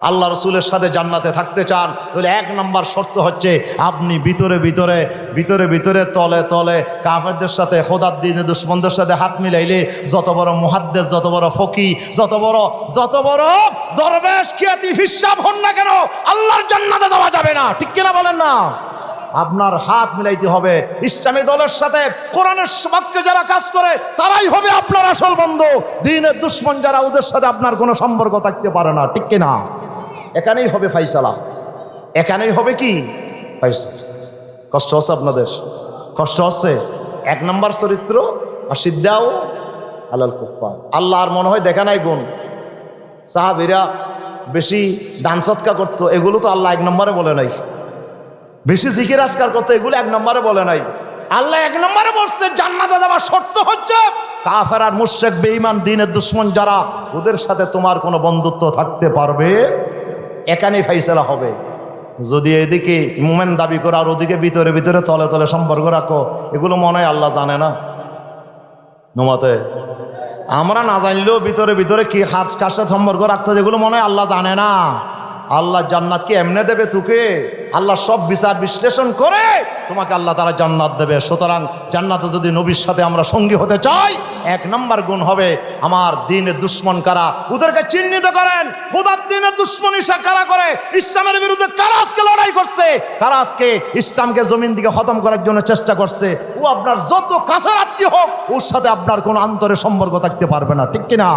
আল্লাহ রসুলের সাথে জান্নাতে থাকতে চান, তাহলে এক নম্বর শর্ত হচ্ছে আপনি ভিতরে ভিতরে ভিতরে ভিতরে, তলে তলে কাফেরদের সাথে, খোদার দিনে, দুশ্মনদের সাথে হাত মিলাইলে যত বড় মুহাদ্দেস, যত বড় ফকি যত বড় যত বড় দরবেশ, খিয়াতি, হিসাব হন না কেন, আল্লাহর জান্নাতে যাওয়া যাবে না। ঠিক কিনা বলেন না? আপনার হাত মিলাইতে হবে। ইসলামী দলের সাথে, কোরআনের সমাজকে যারা কাজ করে, তারাই হবে আপনার আসল বন্ধু। দিনের দুশ্মন যারা, ওদের সাথে আপনার কোনো সম্পর্ক থাকতে পারে না। ঠিক কিনা? এখানেই হবে ফাইসালা। এখানেই হবে কি? ফাইসালা। কষ্ট হচ্ছে আপনাদের? কষ্ট হচ্ছে? এক নম্বর চরিত্র আর সিদ্ধাও আলাল কুফা আল্লাহ আর মনে হয় দেখা নাই গুণ। সাহাবিরা বেশি দান সৎকা করতো, এগুলো তো আল্লাহ এক নম্বরে বলে নাই। বেশি জিকির আজকার করতো, এগুলো এক নম্বরে বলে নাই। আল্লাহ এক নম্বরে বলছে, জান্নাতে যাওয়ার শর্ত হচ্ছে কাফের আর মুশেক বেঈমান দিনের দুশ্মন যারা, ওদের সাথে তোমার কোনো বন্ধুত্ব থাকতে পারবে? এখানেই ফাইসলা হবে। যদি এদিকে মুমেন দাবি করো আর ওদিকে ভিতরে ভিতরে তলে তলে সম্পর্ক রাখো, এগুলো মনে হয় আল্লাহ জানে না। নোমাতে, আমরা না জানলেও ভিতরে ভিতরে কি হাত কার সাথে সম্পর্ক রাখতে যেগুলো মনে হয় আল্লাহ জানে না। আল্লাহ জান্নাত কি এমনে দেবে তোকে? আল্লাহ সব বিচার বিশ্লেষণ করে তোমাকে আল্লাহ তারা জান্নাত দেবে। সুতরাং জান্নাতে যদি নবীর সাথে আমরা সঙ্গী হতে চাই, এক নম্বর গুণ হবে আমার দিনের দুশ্মন কারা? ওদেরকে চিহ্নিত করেন। খুদার দিনের দুশ্মনী কারা করে? ইসলামের বিরুদ্ধে কারা আজকে লড়াই করছে? কারা আজকে ইসলামকে জমিন দিকে খতম করার জন্য চেষ্টা করছে? ও আপনার যত কাছের আত্মীয় হোক, ওর সাথে আপনার কোনো আন্তরের সম্পর্ক থাকতে পারবে না, ঠিক কিনা?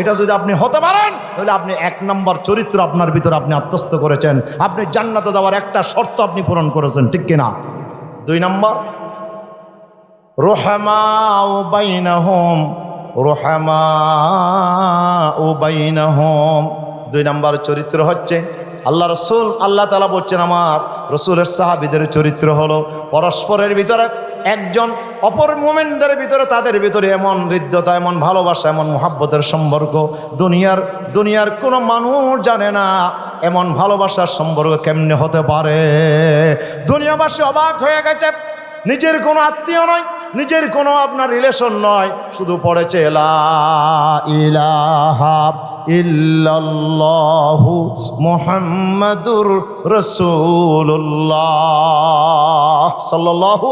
এটা যদি আপনি হতে পারেন, তাহলে আপনি এক নম্বর চরিত্র আপনার ভিতরে আপনি আত্মস্থ করেছেন। আপনি জান্নাতে যাওয়ার একটা শর্ত আপনি পূরণ করেছেন, ঠিক কিনা? দুই নম্বর রোহামা ও বাইনাহম রোহামা ও বাইনাহম। দুই নম্বর চরিত্র হচ্ছে, আল্লাহ রসুল, আল্লাহ তালা বলছেন, আমার রসুলের সাহাবিদের চরিত্র হলো পরস্পরের ভিতরে একজন অপর মোমেনদের ভিতরে, তাদের ভিতরে এমন হৃদ্যতা, এমন ভালোবাসা, এমন মোহাব্বতের সম্পর্ক। দুনিয়ার দুনিয়ার কোনো মানুষ জানে না এমন ভালোবাসার সম্পর্ক কেমনে হতে পারে। দুনিয়াবাসী অবাক হয়ে গেছে, নিজের কোনো আত্মীয় নয়, নিজের কোনো আপনার রিলেশন নয়, শুধু পড়েছে ইল্লাল্লাহু মুহাম্মাদুর রাসূলুল্লাহ সাল্লাল্লাহু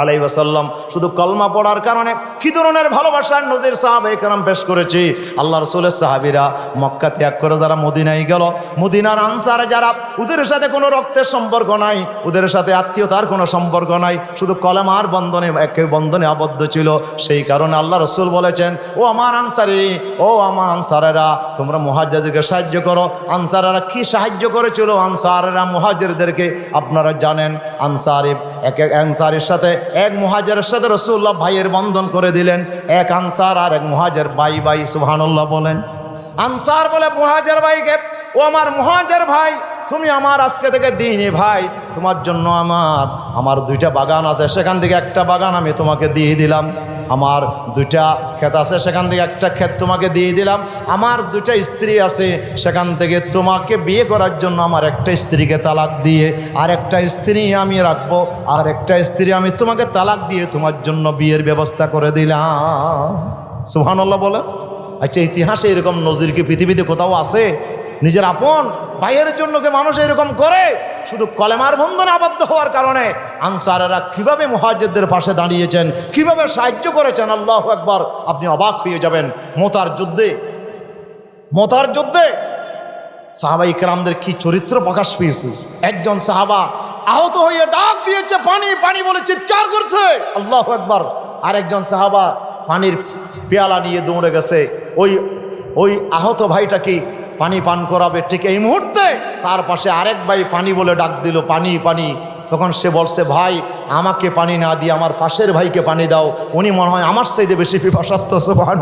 আলাই ওয়াসাল্লাম, শুধু কলমা পড়ার কারণে কি ধরনের ভালোবাসার নজির সাহাবে কারাম পেশ করেছি? আল্লাহ রসুলের সাহাবিরা মক্কা ত্যাগ করে যারা মদিনায় গেল, মদিনার আনসার যারা, ওদের সাথে কোনো রক্তের সম্পর্ক নাই, ওদের সাথে আত্মীয়তার কোনো সম্পর্ক নাই, শুধু কলমার বন্ধনে, একে বন্ধনে আবদ্ধ ছিল। সেই কারণে আল্লাহ রসুল বলেছেন, ও আমার আনসারি, ও আমার আনসারেরা, তোমরা মহাজাদেরকে সাহায্য করো। আনসারেরা কি সাহায্য করেছিল? আনসারেরা মহাজেরদেরকে আপনারা জানেন আনসারি এক এক আনসারের সাথে এক মহাজের সাথে রসুল্লাহ ভাইয়ের বন্ধন করে দিলেন। এক আনসার আর এক মহাজের বাই বাই সুহানুল্লাহ বলেন। আনসার বলে, মহাজের ভাইকে, ও আমার মহাজের ভাই তুমি আমার আজকে থেকে দিইনি ভাই। তোমার জন্য আমার আমার দুইটা বাগান আছে। সেখান থেকে একটা বাগান আমি তোমাকে দিয়ে দিলাম। আমার দুইটা ক্ষেত আছে, সেখান থেকে একটা ক্ষেত তোমাকে দিয়ে দিলাম। আমার দুইটা স্ত্রী আছে, সেখান থেকে তোমাকে বিয়ে করার জন্য আমার একটা স্ত্রীকে তালাক দিয়ে আর একটা স্ত্রী আমি রাখব আর একটা স্ত্রী আমি তোমাকে তালাক দিয়ে তোমার জন্য বিয়ের ব্যবস্থা করে দিলাম। সুহানাল্লাহ বলে আচ্ছা ইতিহাসে এরকম নজির কি পৃথিবীতে কোথাও আছে? নিজের আপন ভাইয়ের জন্য কে মানুষ এরকম করে, শুধু কলেমার বন্ধনে আবদ্ধ হওয়ার কারণে আনসারেরা কীভাবে মহাজেদদের পাশে দাঁড়িয়েছেন, কীভাবে সাহায্য করেছেন, আল্লাহ একবার আপনি অবাক হয়ে যাবেন। মোতার যুদ্ধে মোতার যুদ্ধে সাহাবা ইকরামদের কি চরিত্র প্রকাশ পেয়েছে? একজন সাহাবা আহত হয়ে ডাক দিয়েছে, পানি পানি, বলে চিৎকার করছে। আল্লাহ একবার আরেকজন সাহাবা পানির পেয়ালা নিয়ে দৌড়ে গেছে। ওই ওই আহত ভাইটা কি পানি পান করাবে ঠিক এই মুহূর্তে। তার পাশে আরেক ভাই পানি বলে ডাক দিল, পানি পানি। তখন সে বলছে, ভাই, আমাকে পানি না দিয়ে আমার পাশের ভাইকে পানি দাও। উনি মনে হয় আমার সাইডে বেশি পিপাসাত্ম সোহান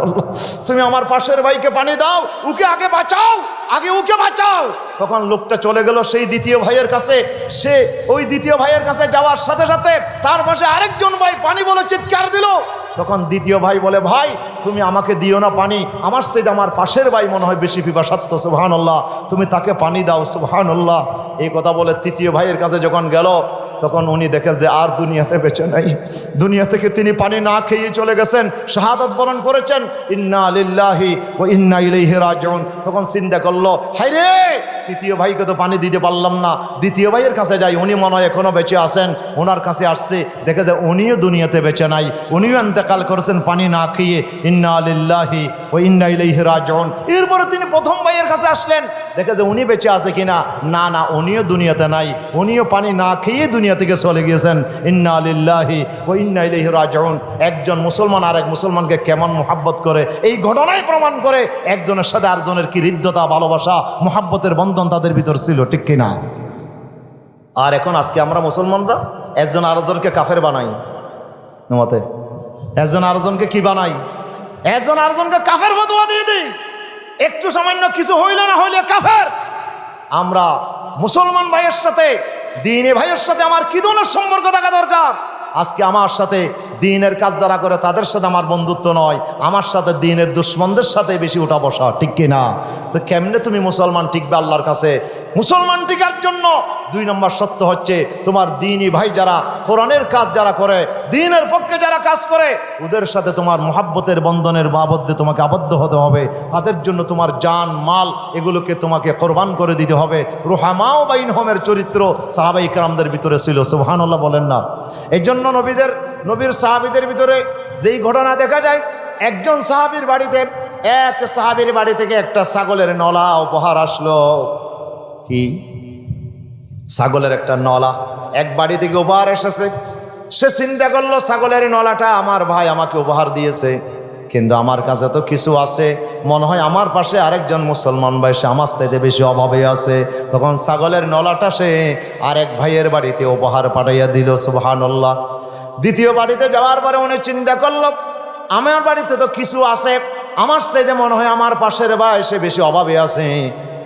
তুমি আমার পাশের ভাইকে পানি দাও উকে আগে বাঁচাও, আগে উকে বাঁচাও। তখন লোকটা চলে গেল সেই দ্বিতীয় ভাইয়ের কাছে। সে ওই দ্বিতীয় ভাইয়ের কাছে যাওয়ার সাথে সাথে তার পাশে আরেকজন ভাই পানি বলে চিৎকার দিল। তখন দ্বিতীয় ভাই বলে, ভাই, তুমি আমাকে দিও না পানি। আমার সেই আমার পাশের ভাই মনে হয় বেশি পিপাসাত্ম সুবহান আল্লাহ তুমি তাকে পানি দাও সুবহান এই কথা বলে তৃতীয় ভাইয়ের কাছে যখন গেল তখন উনি দেখে যে আর দুনিয়াতে বেঁচে নাই। দুনিয়া থেকে তিনি পানি না খেয়ে চলে গেছেন, শাহাদত বরণ করেছেন। ইন্না আলিল্লাহি ও ইন্না ইলাইহি রাজিউন। তখন চিন্তা করল হাই রে তৃতীয় ভাইকে তো পানি দিতে পারলাম না। দ্বিতীয় ভাইয়ের কাছে যাই, উনি মনে হয় এখনও বেঁচে আছেন। ওনার কাছে আসছে, দেখে যে উনিও দুনিয়াতে বেঁচে নাই। উনিও এন্তেকাল করেছেন পানি না খেয়ে। ইন্না আলিল্লাহি ও ইন্না ইলাইহি রাজিউন। এরপরে তিনি প্রথম ভাইয়ের কাছে আসলেন। দেখে যে উনি বেঁচে আছে কিনা? না না, উনিও দুনিয়াতে নাই। উনিও পানি না খেয়ে দুনিয়া থেকে চলে গিয়েছেন। ইন্না আলিল্লাহি ও ইন্না ইলাইহি রাজিউন। একজন মুসলমান আর এক মুসলমানকে কেমন মোহাব্বত করে? এই ঘটনাই প্রমাণ করে একজনের সাথে আরেকজনের কি হৃদ্যতা, ভালোবাসা, মোহাব্বতের বন্ধন তাদের ভিতর ছিল, ঠিক কিনা? আর এখন আজকে আমরা মুসলমানরা, একজন আরেকজনকে কাফের বানাই। মতে একজন আরেকজনকে কি বানাই? একজন আরেকজনকে কাফের ফতোয়া দিয়ে দিই। একটু সামান্য কিছু হইলে না হইলে কাফের। আমরা মুসলমান ভাইয়ের সাথে দিনে ভাইয়ের সাথে আমার কি ধরনের সম্পর্ক থাকা দরকার? আজকে আমার সাথে দিনের কাজ যারা করে তাদের সাথে আমার বন্ধুত্ব নয়। আমার সাথে দিনের দুশ্মনদের সাথে বেশি উঠা বসা, ঠিক কিনা তো কেমনে তুমি মুসলমান টিকবে আল্লাহর কাছে? মুসলমান টিকার জন্য দুই নম্বর সত্য হচ্ছে, তোমার দিনই ভাই যারা কোরআনের কাজ যারা করে, দিনের পক্ষে যারা কাজ করে, ওদের সাথে তোমার মহাব্বতের বন্ধনের আবদ্ধে তোমাকে আবদ্ধ হতে হবে। তাদের জন্য তোমার জান, মাল এগুলোকে তোমাকে কোরবান করে দিতে হবে। রুহামাও বাইন হোমের চরিত্র সাহাবাই কালামদের ভিতরে ছিল, সুবহানাল্লাহ বলেন না। এই জন্য নবীদের, নবীর সাহাবিদের ভিতরে যেই ঘটনা দেখা যায়, একজন সাহাবির বাড়িতে, এক সাহাবির বাড়ি থেকে একটা ছাগলের নলা উপহার আসলো। কি? ছাগলের একটা নলা। এক বাড়ি থেকে উপহার এসেছে। সে চিন্তা করল, ছাগলের নলাটা আমার ভাই আমাকে উপহার দিয়েছে। কিন্তু আমার কাছে তো কিছু আছে। মনে হয় আমার পাশে আরেকজন মুসলমান ভাই, সে আমার সাথে বেশি অভাবে আছে। তখন ছাগলের নলাটা সে আরেক ভাইয়ের বাড়িতে উপহার পাঠাইয়া দিল, সুবহানাল্লাহ। দ্বিতীয় বাড়িতে যাওয়ার পরে উনি চিন্তা করল, আমার বাড়িতে তো কিছু আছে। আমার সাইডে মনে হয় আমার পাশের ভাই সে বেশি অভাবে আছে।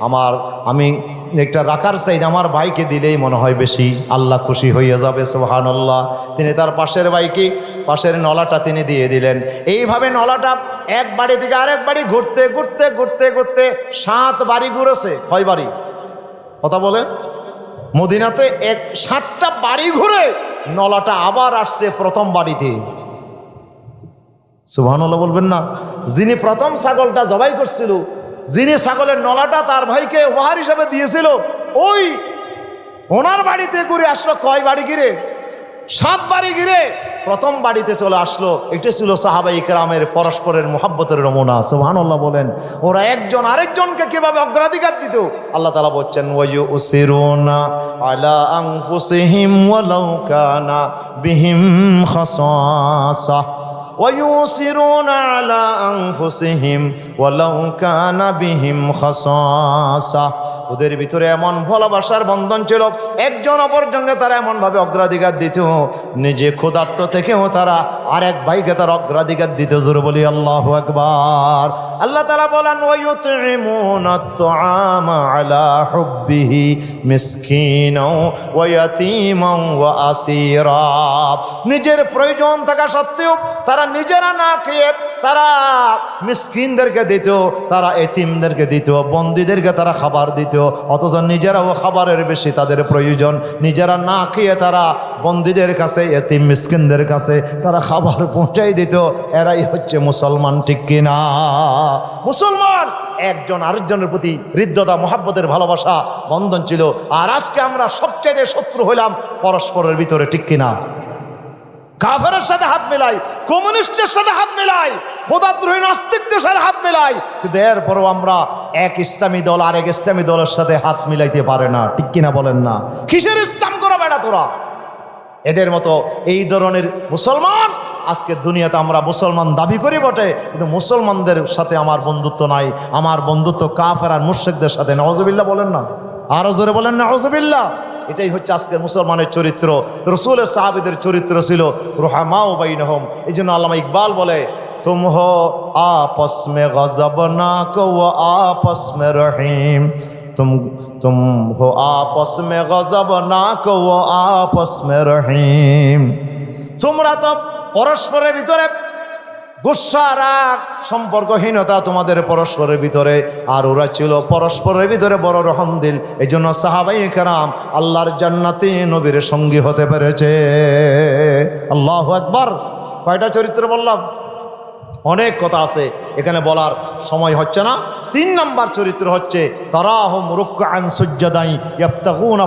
আমার, আমি একটা রাখার সাইড আমার ভাইকে দিলেই মনে হয় বেশি আল্লাহ খুশি হইয়া যাবে সোহানুল্লাহ তিনি তার পাশের ভাইকে, পাশের নলাটা তিনি দিয়ে দিলেন। এইভাবে নলাটা এক বাড়ি থেকে আরেক বাড়ি ঘুরতে ঘুরতে ঘুরতে ঘুরতে সাত বাড়ি ঘুরেছে। কয় বাড়ি? কথা বলেন। মদিনাতে এক সাতটা বাড়ি ঘুরে নলাটা আবার আসছে প্রথম বাড়িতে। সুবহানাল্লাহ বলবেন না। যিনি প্রথম ছাগলটা জবাই করছিল যিনি ছাগলের নলাটা তার ভাইকে উপহার হিসাবে দিয়েছিল, ওই ওনার বাড়িতে ঘুরে আসলো কয় বাড়ি ঘিরে? সাত বাড়ি ঘিরে প্রথম বাড়িতে চলে আসলো। এটা ছিল সাহাবাই কেরামের পরস্পরের মোহাব্বতের নমুনা, সুবহানাল্লাহ বলেন। ওরা একজন আরেকজনকে কীভাবে অগ্রাধিকার দিত? আল্লাহ তালা বলছেন ওয়ু আলা বিহিম খাসাসা। ويؤثرون على أنفسهم ولو كان بهم خصاصة ওদের ভিতরে এমন ভালোবাসার বন্ধন ছিল একজন অপরজনকে তারা এমনভাবে অগ্রাধিকার দিত নিজে ক্ষুধার্ত থেকেও তারা আরেক ভাইকে তার অগ্রাধিকার দিত জোর বলি আল্লাহ একবার আল্লাহ তারা বলেন ويطعمون الطعام على حبه مسكينا ويتيما وأسيرا নিজের প্রয়োজন থাকা সত্ত্বেও তারা নিজেরা না খেয়ে তারা মিসকিনদেরকে দিত, তারা এতিমদেরকে দিত, বন্দীদেরকে তারা খাবার দিত, অথচ নিজেরাও খাবারের বেশি তাদের প্রয়োজন। নিজেরা না খেয়ে তারা বন্দীদের কাছে, এতিম মিসকিনদের কাছে তারা খাবার পৌঁছাই দিত। এরাই হচ্ছে মুসলমান, ঠিক কিনা মুসলমান একজন আরেকজনের প্রতি হৃদ্যতা, মোহাব্বতের ভালোবাসা বন্ধন ছিল। আর আজকে আমরা সবচেয়ে শত্রু হইলাম পরস্পরের ভিতরে, ঠিক কিনা কাফেরের সাথে হাত মেলাই, কমিউনিস্টের সাথে হাত মেলাই, খোদাদ্রোহী নাস্তিকদের সাথে হাত মেলাই, কিন্তু এরপরও আমরা এক ইসলামী দল আর এক ইসলামী দলের সাথে হাত মিলাইতে পারে না। ঠিক কিনা বলেন না? কিসের ইসলাম করা বেড়া তোরা? এদের মতো এই ধরনের মুসলমান, আজকে দুনিয়াতে আমরা মুসলমান দাবি করি বটে, কিন্তু মুসলমানদের সাথে আমার বন্ধুত্ব নাই। আমার বন্ধুত্ব কাফের আর মুর্শেকদের সাথে নজবিল্লা বলেন না? আরও জোরে বলেন না নজবিল্লা এটাই হচ্ছে আজকে মুসলমানের চরিত্র। রসুলের সাহাবিদের চরিত্র ছিল রোহামা উবাইন হোম এই জন্য আল্লামা ইকবাল বলে তুমহ আপস মে গজব না কৌ আপস মে রহিম। তুম তুম হো আপস মে গজব না কৌ আপস মে রহিম। তোমরা তো পরস্পরের ভিতরে গুসা রাগ সম্পর্কহীনতা তোমাদের পরস্পরের ভিতরে, আর ওরা ছিল পরস্পরের ভিতরে বড় রহম দিল। এই জন্য সাহাবাই কারাম আল্লাহর জান্নাতি নবীর সঙ্গী হতে পেরেছে। আল্লাহ একবার কয়টা চরিত্র বললাম? অনেক কথা আছে। এখানে বলার সময় হচ্ছে না। তিন নাম্বার চরিত্র হচ্ছে, তারাহম রুকান সুজ্জাদাই ইয়াবতাগুনা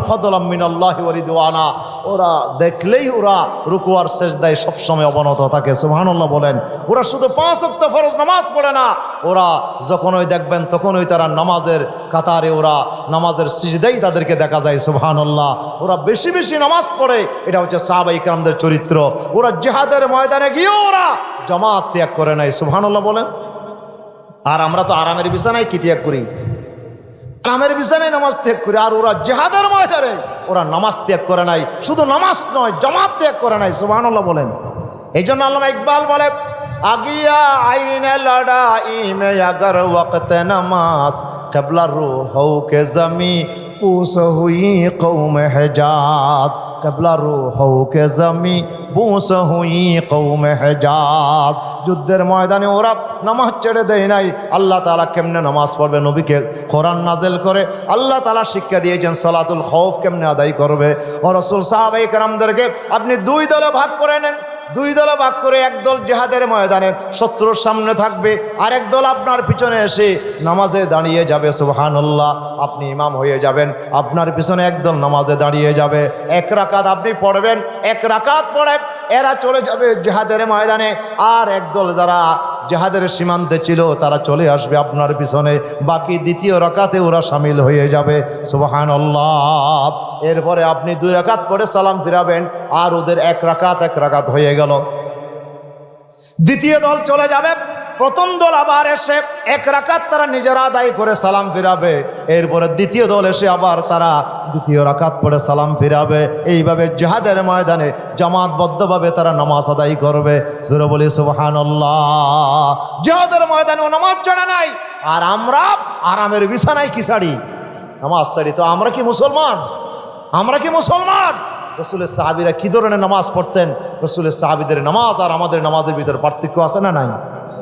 ওরা দেখলেই ওরা রুকুয়ার সেজদায় সবসময় অবনত থাকে, সুবহানাল্লাহ বলেন। ওরা শুধু পাঁচ ওয়াক্ত ফরজ নামাজ পড়ে না। ওরা যখনই দেখবেন তখনই তারা নামাজের কাতারে ওরা নামাজের সিজদাই তাদেরকে দেখা যায়, সুবহানাল্লাহ। ওরা বেশি বেশি নামাজ পড়ে, এটা হচ্ছে সাহাবাই চরিত্র। ওরা জেহাদের ময়দানে গিয়েও ওরা জামাত ত্যাগ করে করে নাই, সুবহানাল্লাহ বলেন। আর আমরা তো আরামের বিছানায় কি ত্যাগ করি? আরামের বিছানায় নামাজ ত্যাগ করি, আর ওরা জেহাদের ময়দানে ওরা নামাজ ত্যাগ করে নাই, শুধু নামাজ নয়, জামাত ত্যাগ করে নাই, সুবহানাল্লাহ বলেন। এই জন্য আল্লাহ ইকবাল বলে, আগিয়া আইনে লড়াই মে আগর ওয়াক্ত নামাজ, কেবলা রু হৌ জমি পুস হুই কৌম হেজাজ কেবলা রু হৌকে জমি, বুস হুই কৌমে হেজাজ। যুদ্ধের ময়দানে ওরা নামাজ ছেড়ে দেয় নাই। আল্লাহ তালা কেমনে নামাজ পড়বে? নবীকে খোরান নাজেল করে আল্লাহ তালা শিক্ষা দিয়েছেন, সলাতুল খৌফ কেমনে আদায় করবে? ও রসুল সাহাবাই কারামদেরকে আপনি দুই দলে ভাগ করে নেন। দুই দলে ভাগ করে একদল জেহাদের ময়দানে, শত্রুর সামনে থাকবে আর একদল আপনার পিছনে এসে নামাজে দাঁড়িয়ে যাবে, সুবহানাল্লাহ, আপনি ইমাম হয়ে যাবেন, আপনার পিছনে একদল নামাজে দাঁড়িয়ে যাবে, এক রাকাত আপনি পড়বেন, এক রাকাত পড়ে এরা চলে যাবে জেহাদের ময়দানে, আর একদল যারা জেহাদের সীমান্তে ছিল, তারা চলে আসবে আপনার পিছনে, বাকি দ্বিতীয় রাকাতে ওরা সামিল হয়ে যাবে, সুবহানাল্লাহ। এরপরে আপনি দুই রাকাত পড়ে সালাম ফিরাবেন, আর ওদের এক রাকাত এক রাকাত হয়ে গেল। দ্বিতীয় দল চলে যাবে। প্রথম দল আবার এসে এক রাকাত তারা নিজেরা আদায় করে সালাম ফিরাবে। এরপরে দ্বিতীয় দল এসে আবার তারা দ্বিতীয় রাকাত পড়ে সালাম ফিরাবে। এইভাবে জেহাদের ময়দানে জামাতবদ্ধভাবে তারা নামাজ আদায় করবে। জোরে বলি জেহাদের ময়দানে নামাজ চড়া নাই। আর আমরা আরামের বিছানায় কি ছাড়ি? নামাজ ছাড়ি তো আমরা কি মুসলমান? আমরা কি মুসলমান? রসুলের সাহাবিরা কি ধরনের নামাজ পড়তেন? রসুলের সাহাবিদের নামাজ আর আমাদের নামাজের ভিতরে পার্থক্য আছে না নাই?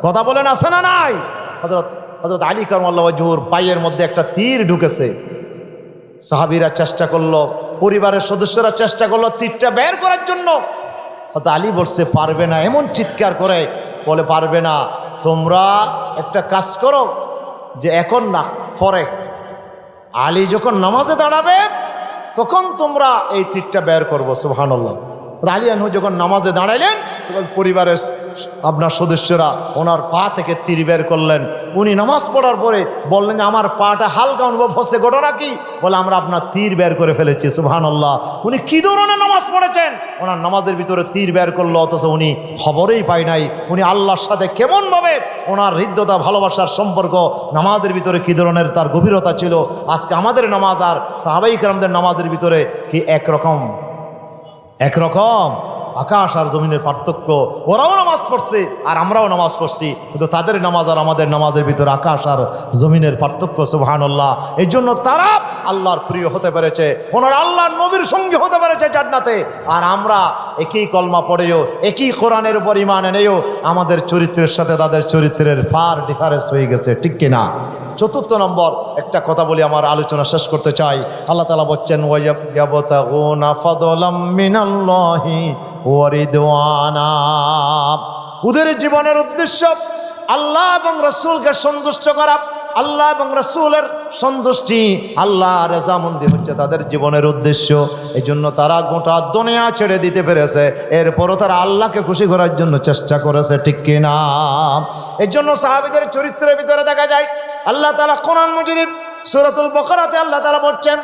কথা বলেন, আছে না নাই? হজরত হজরত আলী কারমাল্লা জহুর পায়ের মধ্যে একটা তীর ঢুকেছে। সাহাবিরা চেষ্টা করল, পরিবারের সদস্যরা চেষ্টা করল তীরটা বের করার জন্য। হয়তো আলী বলছে, পারবে না। এমন চিৎকার করে, বলে, পারবে না। তোমরা একটা কাজ করো যে এখন না, পরে। আলী যখন নামাজে দাঁড়াবে তখন তোমরা এই তীরটা বের করব সুহানুল্লাহ আলী আনহু যখন নামাজে দাঁড়াইলেন পরিবারের আপনার সদস্যরা ওনার পা থেকে তীর বের করলেন। উনি নামাজ পড়ার পরে বললেন যে আমার পাটা হালকা অনুভব হচ্ছে, ঘটনা কি? বলে, আমরা আপনার তীর বের করে ফেলেছি, সুবহানাল্লাহ। উনি কি ধরনের নামাজ পড়েছেন? ওনার নামাজের ভিতরে তীর বের করল, অথচ উনি খবরেই পায় নাই। উনি আল্লাহর সাথে কেমনভাবে ওনার হৃদ্যতা, ভালোবাসার সম্পর্ক, নামাজের ভিতরে কি ধরনের তার গভীরতা ছিল? আজকে আমাদের নামাজ আর সাহাবাই কালামদের নামাজের ভিতরে কি একরকম? একরকম। আকাশ আর জমিনের পার্থক্য। ওরাও নামাজ পড়ছে, আর আমরাও নামাজ পড়ছি। কিন্তু তাদের নামাজ আর আমাদের নামাজের ভিতরে আকাশ আর জমিনের পার্থক্য, সুবহানাল্লাহ। এই জন্য তারা আল্লাহর প্রিয় হতে পেরেছে, ওনার আল্লাহর নবীর সঙ্গে হতে পেরেছে জান্নাতে। আর আমরা একই কলমা পড়েও, একই কোরআনের উপর ইমান এনেও, আমাদের চরিত্রের সাথে তাদের চরিত্রের ফার ডিফারেন্স হয়ে গেছে, ঠিক কিনা? চতুর্থ নম্বর, একটা কথা বলি, আমার আলোচনা শেষ করতে চাই। আল্লাহ তালা বলছেন ওদের জীবনের উদ্দেশ্য আল্লাহ এবং রসুলকে সন্তুষ্ট করা। আল্লাহ এবং রসুলের সন্তুষ্টি আল্লাহ রেজামন্দি হচ্ছে তাদের জীবনের উদ্দেশ্য। এই জন্য তারা গোটা দুনিয়া ছেড়ে দিতে পেরেছে। এরপরও তারা আল্লাহকে খুশি করার জন্য চেষ্টা করেছে, ঠিক কিনা? এই জন্য সাহাবিদের চরিত্রের ভিতরে দেখা যায় আল্লাহ তালা কোরআন মুজিদ সুরতুল বকরাতে আল্লাহ তালা বলছেন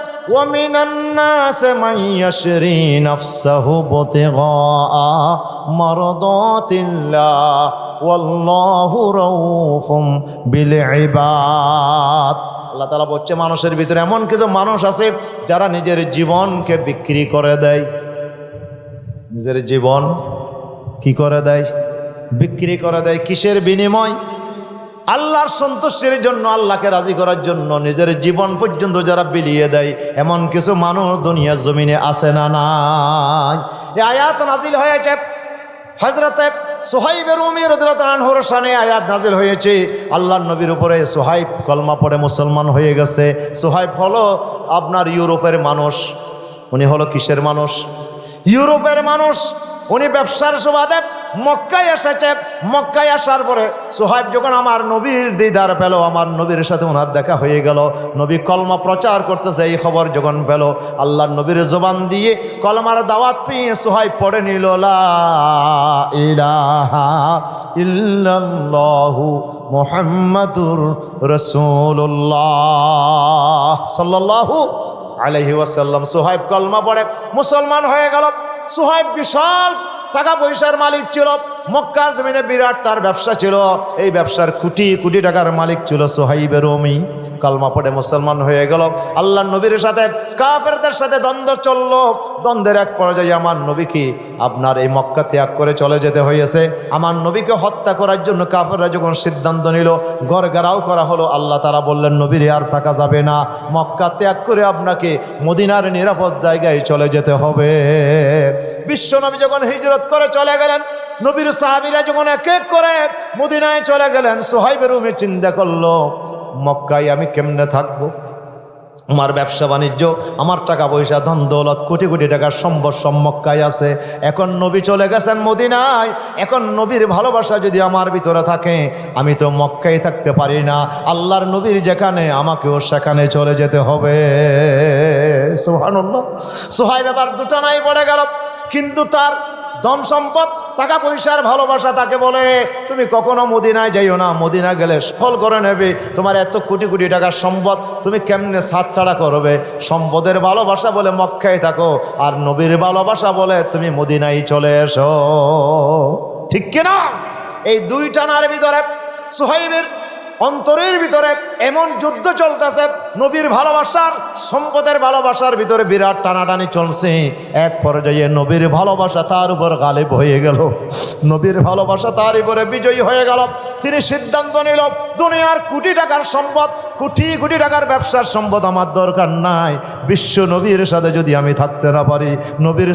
আল্লাহ বলছে, মানুষের ভিতরে এমন কিছু মানুষ আছে যারা নিজের জীবনকে বিক্রি করে দেয়। নিজের জীবন কি করে দেয়? বিক্রি করে দেয় কিসের বিনিময়? আল্লাহর সন্তুষ্টির জন্য, আল্লাহকে রাজি করার জন্য নিজের জীবন পর্যন্ত যারা বিলিয়ে দেয়, এমন কিছু মানুষ দুনিয়ার জমিনে আসে না নাই। এই আয়াত নাজিল হয়েছে হজরতে সোহাইবের উমির রদুল্লাহর শানে আয়াত নাজিল হয়েছে। আল্লাহ নবীর উপরে সোহাইব কলমা পড়ে মুসলমান হয়ে গেছে। সোহাইব হলো আপনার ইউরোপের মানুষ, উনি হলো কিসের মানুষ? ইউরোপের মানুষ উনি ব্যবসার সুবাদে মক্কায় এসেছে। মক্কায় আসার পরে সোহাইব যখন আমার নবীর দিদার পেল, আমার নবীর সাথে ওনার দেখা হয়ে গেল। নবী কলমা প্রচার করতেছে, এই খবর যখন পেল আল্লাহ নবীর জবান দিয়ে কলমার দাওয়াত পেয়ে সোহাইব পড়ে নিল মুহাম্মাদুর রাসূলুল্লাহ। সাল্লাল্লাহু আলহি ওয়াসাল্লাম সুহাইব কলমা পড়ে। মুসলমান হয়ে গেল। সুহাইব বিশাল টাকা পয়সার মালিক ছিল। মক্কার জমিনে বিরাট তার ব্যবসা ছিল। এই ব্যবসার কোটি কোটি টাকার মালিক ছিল সোহাইবের ওমি কালমা পড়ে মুসলমান হয়ে গেল। আল্লাহ নবীর সাথে, কাফেরদের সাথে দ্বন্দ্ব চলল। দ্বন্দ্বের এক পর্যায়ে আমার নবীকে আপনার এই মক্কা ত্যাগ করে চলে যেতে হয়েছে। আমার নবীকে হত্যা করার জন্য কাফেররা যখন সিদ্ধান্ত নিল গেরাও করা হলো, আল্লাহ তারা বললেন, নবীর আর থাকা যাবে না। মক্কা ত্যাগ করে আপনাকে মদিনার নিরাপদ জায়গায় চলে যেতে হবে। বিশ্ব নবী যখন হিজরত করে চলে গেলেন নবীর সাহাবিরা যখন এক এক করে মদিনায় চলে গেলেন, সোহাইবের রুমে চিন্তা করল, মক্কায় আমি কেমনে থাকব? আমার ব্যবসা বাণিজ্য, আমার টাকা পয়সা, ধন দৌলত, কোটি কোটি টাকার সম্পদ সম্মক্কায় আছে। এখন নবী চলে গেছেন মদিনায়, এখন নবীর ভালোবাসা যদি আমার ভিতরে থাকে, আমি তো মক্কায় থাকতে পারি না। আল্লাহর নবীর যেখানে, আমাকেও সেখানে চলে যেতে হবে। সোহানুল্লাহ সোহাই ব্যাপার দুটা নাই পড়ে গেল, কিন্তু তার ধন সম্পদ, টাকা পয়সার ভালোবাসা তাকে বলে, তুমি কখনো মদিনায় যাইও না মদিনা গেলে সফল করে নেবে। তোমার এত কোটি কোটি টাকার সম্পদ, তুমি কেমনে ছাড়া করবে? সম্পদের ভালোবাসা বলে মক্কায় থাকো, আর নবীর ভালোবাসা বলে, তুমি মদিনায় চলে এসো। ঠিক কিনা? এই দুই টানার ভিতরে, সোহাইবের অন্তরের ভিতরে এমন যুদ্ধ চলতেছে নবীর ভালোবাসার, সম্পদের ভালোবাসার ভিতরে বিরাট টানাটানি চলছে। এক পর্যায়ে নবীর ভালোবাসা তার উপর গালিব হয়ে গেল। নবীর ভালোবাসা তার উপরে বিজয়ী হয়ে গেল। তিনি সিদ্ধান্ত নিল, দুনিয়ার কোটি টাকার সম্পদ, কোটি কোটি টাকার ব্যবসার সম্পদ আমার দরকার নাই। বিশ্ব নবীর সাথে যদি আমি থাকতে না পারি, নবীর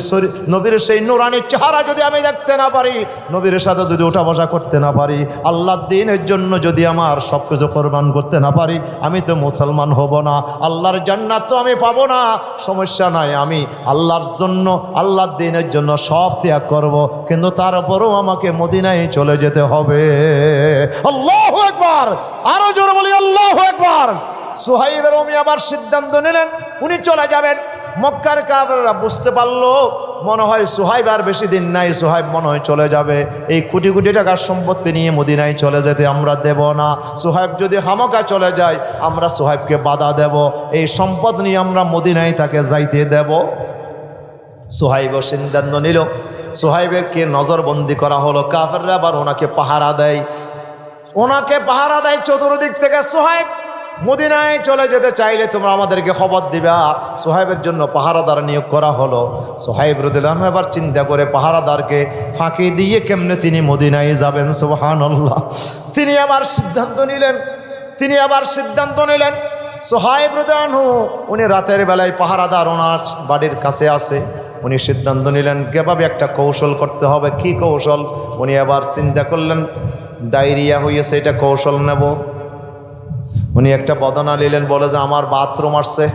নবীর সেই নুরানির চেহারা যদি আমি দেখতে না পারি, নবীর সাথে যদি ওঠা বসা করতে না পারি আল্লাহ দিনের জন্য যদি আমার সব কিছু কোরবান করতে না পারি, আমি তো মুসলমান হব না। আল্লাহর জান্নাত তো আমি পাবো না। সমস্যা নাই, আমি আল্লাহর জন্য, আল্লাহর দিনের জন্য সব ত্যাগ করব। কিন্তু তারপরও আমাকে মদিনায় চলে যেতে হবে। আল্লাহ একবার আরও জোর বলি, আল্লাহ একবার সোহাইবের উমি আবার সিদ্ধান্ত নিলেন, উনি চলে যাবেন। মক্কার কাবরা বুঝতে পারল, মনে হয় সোহাইব আর বেশি দিন নাই, সোহাইব মনে হয় চলে যাবে। এই কোটি কোটি টাকার সম্পত্তি নিয়ে মদিনায় চলে যেতে আমরা দেব না। সোহাইব যদি হামকা চলে যায়, আমরা সোহাইবকে বাধা দেব। এই সম্পদ নিয়ে আমরা মদিনায় তাকে যাইতে দেব। সোহাইব সিদ্ধান্ত নিল। সোহাইবেরকে নজরবন্দি করা হলো। কাফেররা আবার ওনাকে পাহারা দেয়। ওনাকে পাহারা দেয় চতুর্দিক থেকে। সোহাইব মদিনায় চলে যেতে চাইলে তোমরা আমাদেরকে খবর দিবা। সোহাইবের জন্য পাহারাদার নিয়োগ করা হলো। সোহাইব রুদিলাম এবার চিন্তা করে পাহারাদারকে ফাঁকি দিয়ে কেমনে তিনি মদিনায় যাবেন? সোহান তিনি আবার সিদ্ধান্ত নিলেন। তিনি আবার সিদ্ধান্ত নিলেন। সোহাইব রুদানহু উনি রাতের বেলায় পাহারাদার ওনার বাড়ির কাছে আছে উনি সিদ্ধান্ত নিলেন, কীভাবে একটা কৌশল করতে হবে? কি কৌশল? উনি আবার চিন্তা করলেন, ডায়রিয়া হয়েছে এটা কৌশল নেব। উনি একটা বদনা নিলেন, বলে যে আমার বাথরুম আসছে।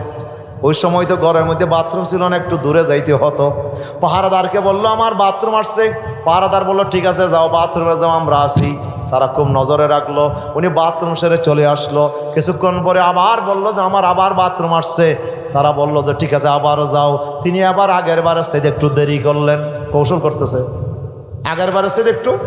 ওই সময় তো ঘরের মধ্যে বাথরুম ছিল না, একটু দূরে যাইতে হতো। পাহারাদারকে বলল, আমার বাথরুম আসছে। পাহারাদার বলল, ঠিক আছে, যাও, বাথরুমে যাও, আমরা আসি। তারা খুব নজরে রাখল। উনি বাথরুম সেরে চলে আসলো। কিছুক্ষণ পরে আবার বলল যে, আমার আবার বাথরুম আসছে। তারা বলল যে, ঠিক আছে আবারও যাও। তিনি আবার আগের বারে সেটা একটু দেরি করলেন। কৌশল করতেছে। আগের বারে সেটা একটু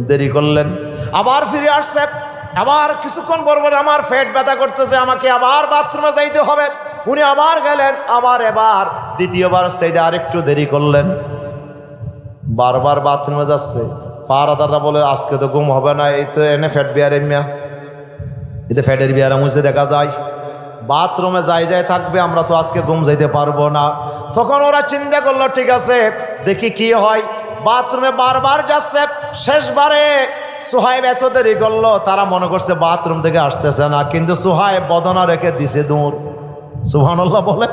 দেরি করলেন। আবার ফিরে আসছে। আবার কিছুক্ষণ পর পর আমার পেট ব্যথা করতেছে, আমাকে আবার বাথরুমে যাইতে হবে। উনি আবার গেলেন, আবার এবার দ্বিতীয়বার সেইটা আরেকটু দেরি করলেন। বারবার বাথরুমে যাচ্ছে। পাহারাদাররা বলে, আজকে তো ঘুম হবে না, এই তো এনে ফ্যাট বিয়ার এমিয়া এতে ফ্যাটের বিয়ার মুছে দেখা যায়। বাথরুমে যাই যাই থাকবে, আমরা তো আজকে ঘুম যাইতে পারব না। তখন ওরা চিন্তা করল, ঠিক আছে, দেখি কি হয়। বাথরুমে বারবার যাচ্ছে, শেষবারে সোহাইব এত দেরি করল, তারা মনে করছে বাথরুম থেকে আসতেছে না, কিন্তু সোহাইব বদনা রেখে দিছে দূর। সুহানুল্লাহ বলে,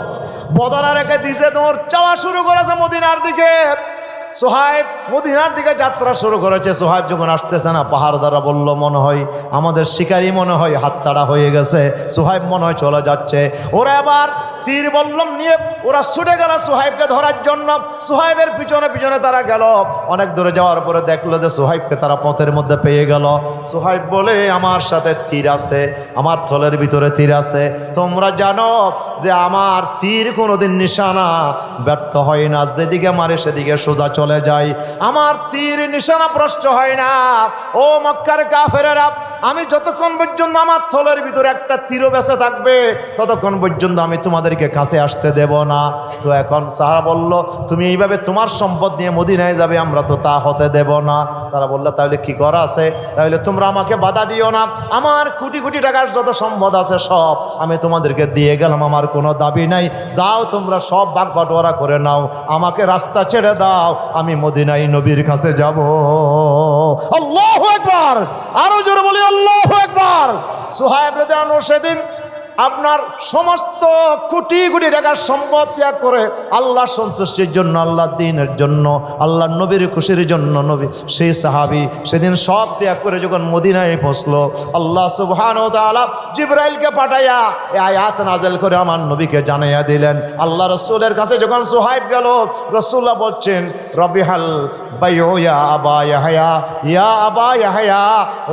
বদনা রেখে দিছে দূর চাওয়া শুরু করেছে মদিনার দিকে। সোহাইব মদিনার দিকে যাত্রা শুরু করেছে, সোহাইব যখন আসতেছে না পাহাড় দ্বারা বলল, মনে হয় আমাদের শিকারী মনে হয় হাতছাড়া হয়ে গেছে। সোহাইব মনে হয় চলে যাচ্ছে। ওরা এবার তীর বল্লম নিয়ে ওরা ছুটে গেল সোহাইবকে ধরার জন্য। সোহাইবের পিছনে পিছনে তারা গেল। অনেক দূরে যাওয়ার পরে দেখল যে সোহাইবকে তারা পথের মধ্যে পেয়ে গেল। সোহাইব বলে, আমার সাথে তীর আছে, আমার থলের ভিতরে তীর আছে। তোমরা জানো যে আমার তীর কোনোদিন নিশানা ব্যর্থ হয় না। যেদিকে মারে সেদিকে সোজা চলে যায়। আমার তীর নিশানা প্রশ্ন হয় না। ও মক্কার কাফেরেরা, আমি যতক্ষণ পর্যন্ত আমার থলের ভিতরে একটা তীরও বেঁচে থাকবে, ততক্ষণ পর্যন্ত আমি তোমাদেরকে কাছে আসতে দেব না। তো এখন সাহারা বলল, তুমি এইভাবে তোমার সম্পদ নিয়ে মদিনায় যাবে, আমরা তো তা হতে দেব না। তারা বলল, তাহলে কি করা আছে? তাহলে তোমরা আমাকে বাধা দিও না। আমার কোটি কোটি টাকার যত সম্পদ আছে সব আমি তোমাদেরকে দিয়ে গেলাম, আমার কোনো দাবি নাই। যাও তোমরা সব বাগ বাটোয়ারা করে নাও, আমাকে রাস্তা ছেড়ে দাও, আমি মদিনাই নবীর কাছে যাব। আল্লাহ একবার আরও জোরে বলি, আল্লাহ একবার রেজানো সেদিন আপনার সমস্ত কোটি কোটি টাকার সম্পদ ত্যাগ করে আল্লাহ সন্তুষ্টির জন্য আল্লাহ দিনের জন্য আল্লাহ নবীর খুশির জন্য নবী, সেই সাহাবি সেদিন সব ত্যাগ করে যখন মদিনায় পৌঁছলো, আল্লাহ সুবহান জিব্রাইলকে পাঠাইয়া আয়াত নাজেল করে আমার নবীকে জানাইয়া দিলেন। আল্লাহ রসুলের কাছে যখন সোহাইব গেল রসুল্লাহ বলছেন, রবিহাল বাইও ইয়া আবা ইয়াহয়া, ইয়া আবা ইয়াহয়া,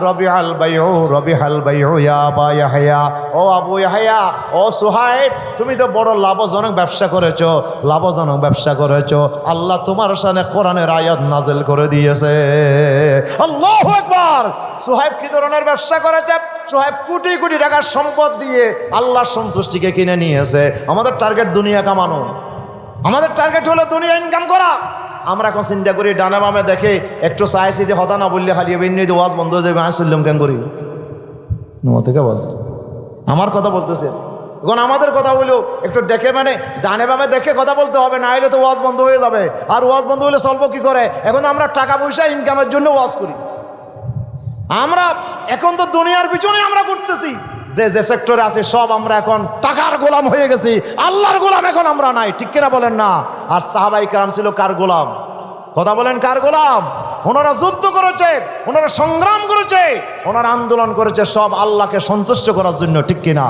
রবিহাল বাইও রবিহাল বাইও আবা ইয়াহয়া। ও আবু ইয়াহয়া ও সোহাইব, তুমি তো বড় লাভজনক ব্যবসা করেছ, লাভজনক ব্যবসা করেছ। আল্লাহ তোমার সামনে কোরআনের আয়াত নাজেল করে দিয়েছে। আল্লাহ একবার সোহাইব কি ধরনের ব্যবসা করেছে? সোহাইব কোটি কোটি টাকার সম্পদ দিয়ে আল্লাহর সন্তুষ্টিকে কিনে নিয়েছে। আমাদের টার্গেট দুনিয়া কামানো। আমাদের টার্গেট হলো দুনিয়া ইনকাম করা। আমরা এখন চিন্তা করি, ডানা বামে দেখে একটু যে হতা না বললে খালি ওয়াজ বন্ধ হয়ে যাবে আসলাম কেন করি? থেকে বলছে আমার কথা বলতেছে। এখন আমাদের কথা হইলেও একটু দেখে মানে ডানে বামে দেখে কথা বলতে হবে, না হলে তো ওয়াজ বন্ধ হয়ে যাবে। আর ওয়াজ বন্ধ হলে চলবো কি করে? এখন আমরা টাকা পয়সা ইনকামের জন্য ওয়াজ করি। আমরা এখন তো দুনিয়ার পিছনে আমরা করতেছি যে যে সেক্টরে আছে, সব আমরা এখন টাকার গোলাম হয়ে গেছি। আল্লাহর গোলাম এখন আমরা নাই, ঠিক কিনা বলেন না? আর সাহাবাই কারাম ছিল কার গোলাম? কথা বলেন কার গোলাম? ওনারা যুদ্ধ করেছে, ওনারা সংগ্রাম করেছে, ওনারা আন্দোলন করেছে, সব আল্লাহকে সন্তুষ্ট করার জন্য, ঠিক কিনা?